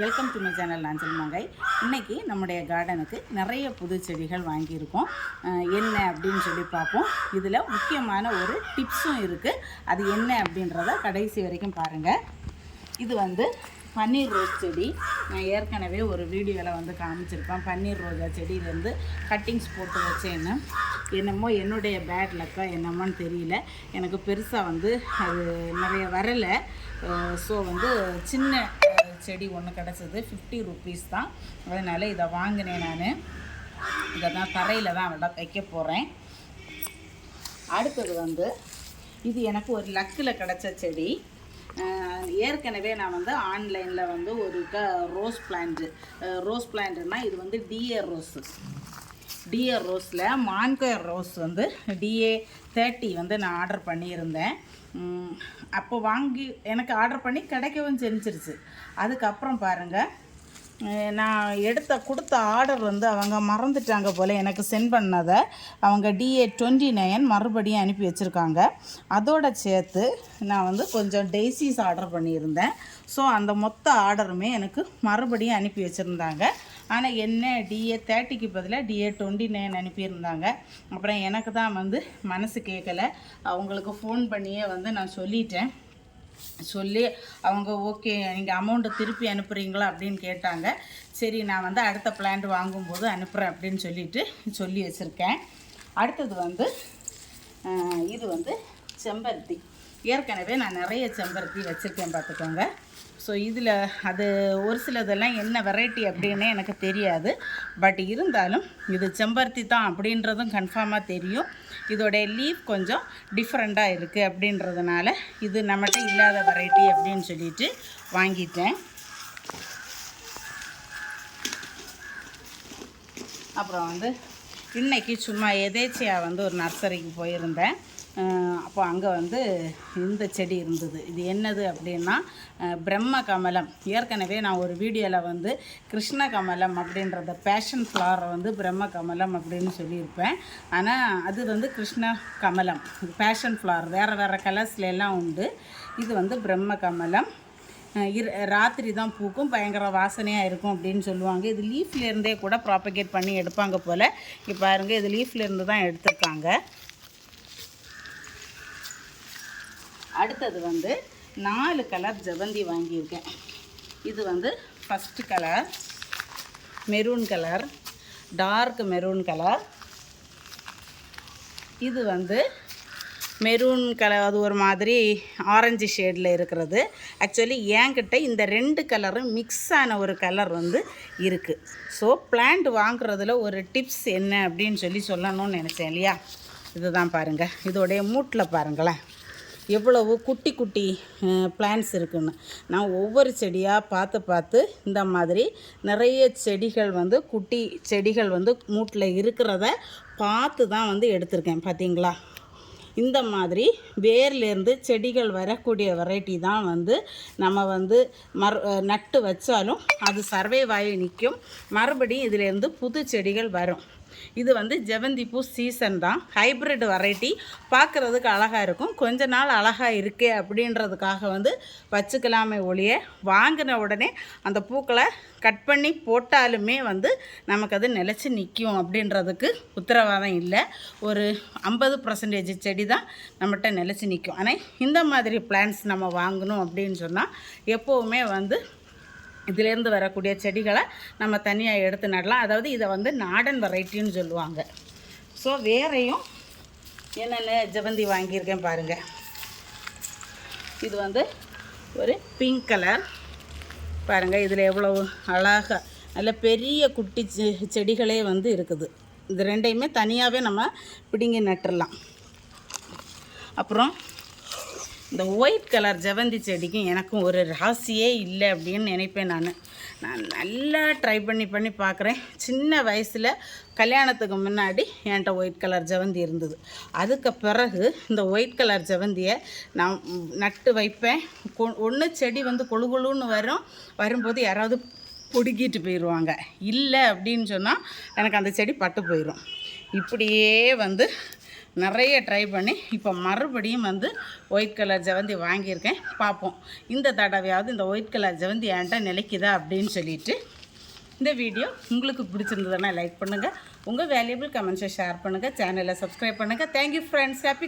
Welcome to my channel நான் மங்கை இன்றைக்கி நம்முடைய கார்டனுக்கு நிறைய புது செடிகள் வாங்கியிருக்கோம். என்ன அப்படின்னு சொல்லி பார்ப்போம். இதில் முக்கியமான ஒரு டிப்ஸும் இருக்குது அது என்ன அப்படின்றத கடைசி வரைக்கும் பாருங்கள் இது வந்து பன்னீர் ரோஸ் செடி. நான் ஏற்கனவே ஒரு வீடியோவில் வந்து காமிச்சிருப்பேன். பன்னீர் ரோஜா செடியிலேருந்து கட்டிங்ஸ் போட்டு வச்சேன்னு. என்னமோ என்னுடைய பேட் லக்கா என்னமோன்னு தெரியல. எனக்கு பெருசாக வந்து அது நிறைய வரலை. ஸோ வந்து சின்ன செடி ஒன்று கிடச்சிது. ஃபிஃப்டி ருபீஸ் தான். அதனால் இதை வாங்கினேன் நான். இதை தான் தரையில் தான் விட வைக்க போகிறேன் அடுத்தது வந்து இது எனக்கு ஒரு லக்கில் கிடச்ச செடி. ஏற்கனவே நான் வந்து ஆன்லைனில் வந்து ஒரு க ரோஸ் பிளான்ட்டு ரோஸ் பிளான்ட்டுனால் இது வந்து டிஏ ரோஸு டிஏ ரோஸில் மான்கயர் ரோஸ் வந்து டிஏ தேர்ட்டி வந்து நான் ஆர்டர் பண்ணியிருந்தேன். அப்போ வாங்கி எனக்கு ஆர்டர் பண்ணி கிடைக்கவும் செஞ்சிருச்சு. அதுக்கப்புறம் பாருங்கள் நான் எடுத்த கொடுத்த ஆர்டர் வந்து அவங்க மறந்துட்டாங்க போல் எனக்கு சென்ட் பண்ணதை. அவங்க டிஏ டுவெண்ட்டி நைன் மறுபடியும் அனுப்பி வச்சுருக்காங்க. அதோட சேர்த்து நான் வந்து கொஞ்சம் டெய்ஸிஸ் ஆர்டர் பண்ணியிருந்தேன். ஸோ அந்த மொத்த ஆர்டருமே எனக்கு மறுபடியும் அனுப்பி வச்சுருந்தாங்க. ஆனால் என்ன டிஏ தேர்ட்டிக்கு பதிலாக டிஏ டுவெண்ட்டி நைன் அனுப்பியிருந்தாங்க. அப்புறம் எனக்கு தான் வந்து மனசு கேட்கல அவங்களுக்கு ஃபோன் பண்ணியே வந்து நான் சொல்லிட்டேன். சொல்லி அவங்க ஓகே நீங்கள் அமௌண்ட்டை திருப்பி அனுப்புகிறீங்களா அப்படின்னு கேட்டாங்க. சரி நான் வந்து அடுத்த பிளான்ட் வாங்கும்போது அனுப்புகிறேன் அப்படின்னு சொல்லிட்டு சொல்லி வச்சுருக்கேன். அடுத்தது வந்து இது வந்து செம்பருத்தி. ஏற்கனவே நான் நிறைய செம்பருத்தி வச்சுருக்கேன் பார்த்துக்கோங்க. ஸோ இதில் அது ஒரு சிலதெல்லாம் என்ன வெரைட்டி அப்படின்னு எனக்கு தெரியாது. பட் இருந்தாலும் இது செம்பருத்தி தான் அப்படின்றதும் கன்ஃபார்மாக தெரியும். இதோடைய லீவ் கொஞ்சம் டிஃப்ரெண்ட்டாக இருக்குது அப்படின்றதுனால இது நம்மகிட்ட இல்லாத வெரைட்டி அப்படின்னு சொல்லிட்டு வாங்கிட்டேன். அப்புறம் வந்து இன்னைக்கு சும்மா எதேச்சியாக வந்து ஒரு நர்சரிக்கு போயிருந்தேன். அப்போ அங்கே வந்து இந்த செடி இருந்தது. இது என்னது அப்படின்னா பிரம்ம கமலம். ஏற்கனவே நான் ஒரு வீடியோவில் வந்து கிருஷ்ண கமலம் அப்படின்றத பேஷன் ஃப்ளவரை வந்து பிரம்ம கமலம் அப்படின்னு சொல்லியிருப்பேன். ஆனால் அது வந்து கிருஷ்ண கமலம். பேஷன் ஃப்ளவர் வேறு வேறு கலர்ஸ்ல எல்லாம் உண்டு. இது வந்து பிரம்ம கமலம். இரு ராத்திரி தான் பூக்கும். பயங்கர வாசனையாக இருக்கும் அப்படின்னு சொல்லுவாங்க. இது லீஃப்லேருந்தே கூட ப்ராப்பகேட் பண்ணி எடுப்பாங்க போல். இப்போ பாருங்க இது லீஃப்லேருந்து தான் எடுத்திருக்காங்க. அடுத்தது வந்து நாலு கலர் ஜவந்தி வாங்கியிருக்கேன். இது வந்து first colour maroon colour dark maroon colour இது வந்து மெரூன் கலர் அது ஒரு மாதிரி ஆரஞ்சு ஷேடில் இருக்கிறது. ஆக்சுவலி என்கிட்ட இந்த ரெண்டு கலரும் மிக்ஸ் ஆன ஒரு கலர் வந்து இருக்குது ஸோ பிளான்ட் வாங்குறதுல ஒரு டிப்ஸ் என்ன அப்படின்னு சொல்லி சொல்லணும்னு நினச்சேன் இல்லையா? இதுதான் பாருங்கள் இதோடைய மூட்டில் பாருங்களேன். எவ்வளவு குட்டி குட்டி பிளான்ஸ் இருக்குன்னு. நான் ஒவ்வொரு செடியாக பார்த்து பார்த்து இந்த மாதிரி நிறைய செடிகள் வந்து குட்டி செடிகள் வந்து மூட்டில் இருக்கிறத பார்த்து தான் வந்து எடுத்திருக்கேன். பார்த்தீங்களா இந்த மாதிரி வேர்லேருந்து செடிகள் வரக்கூடிய வெரைட்டி தான் வந்து நம்ம வந்து மறு நட்டு வச்சாலும் அது சர்வைவ் ஆகி நிற்கும். மறுபடியும் இதிலேருந்து புது செடிகள் வரும். இது வந்து ஜெவந்தி பூ சீசன் தான். ஹைப்ரிட் வெரைட்டி பார்க்குறதுக்கு அழகாக இருக்கும். கொஞ்ச நாள் அழகாக இருக்கே அப்படின்றதுக்காக வந்து வச்சுக்கலாமே ஒழிய வாங்கின உடனே அந்த பூக்களை கட் பண்ணி போட்டாலுமே வந்து நமக்கு அது நிலச்சி நிற்கும் அப்படின்றதுக்கு உத்தரவாதம் இல்லை. ஒரு ஐம்பது பர்சன்டேஜ் செடி தான் நம்மகிட்ட நிலச்சி நிற்கும். ஆனால் இந்த மாதிரி பிளான்ஸ் நம்ம வாங்கணும் அப்படின்னு சொன்னால் எப்போவுமே வந்து இதிலேருந்து வரக்கூடிய செடிகளை நம்ம தனியாக எடுத்து நடலாம். அதாவது இதை வந்து நாடன் வெரைட்டின்னு சொல்லுவாங்க. ஸோ வேறையும் என்னென்ன ஜெவந்தி வாங்கியிருக்கேன் பாருங்கள் இது வந்து ஒரு பிங்க் கலர் பாருங்கள் இதில் எவ்வளவு அழகாக நல்ல பெரிய குட்டி செ- செடிகளே வந்து இருக்குது. இது ரெண்டையுமே தனியாகவே நம்ம பிடுங்கி நட்டுடலாம் அப்புறம் இந்த ஒயிட் கலர் ஜெவந்தி செடிக்கும் எனக்கும் ஒரு ராசியே இல்லை அப்படின்னு நினைப்பேன் நான். நான் நல்லா ட்ரை பண்ணி பண்ணி பார்க்குறேன். சின்ன வயசில் கல்யாணத்துக்கு முன்னாடி என்கிட்ட ஒயிட் கலர் ஜெவந்தி இருந்தது. அதுக்கு பிறகு இந்த ஒயிட் கலர் ஜெவந்தியை நான் நட்டு வைப்பேன். ஒன்று செடி வந்து கொழு கொழுன்னு வரும். வரும்போது யாராவது பிடுங்கிட்டு போயிடுவாங்க. இல்லை அப்படின்னு சொன்னால் எனக்கு அந்த செடி பட்டு போயிடும். இப்படியே வந்து நிறைய ட்ரை பண்ணி இப்போ மறுபடியும் வந்து ஒயிட் கலர் ஜெவந்தி வாங்கியிருக்கேன். பார்ப்போம் இந்த தடவையாவது இந்த ஒயிட் கலர் ஜெவந்தி என்கிட்ட நிலைக்குதா அப்படின்னு சொல்லிட்டு இந்த வீடியோ உங்களுக்கு பிடிச்சிருந்ததுன்னா லைக் பண்ணுங்கள் உங்கள் வேல்யூபிள் கமெண்ட்ஸை ஷேர் பண்ணுங்கள் சேனலை சப்ஸ்கிரைப் பண்ணுங்கள் தேங்க்யூ ஃப்ரெண்ட்ஸ் ஹாப்பி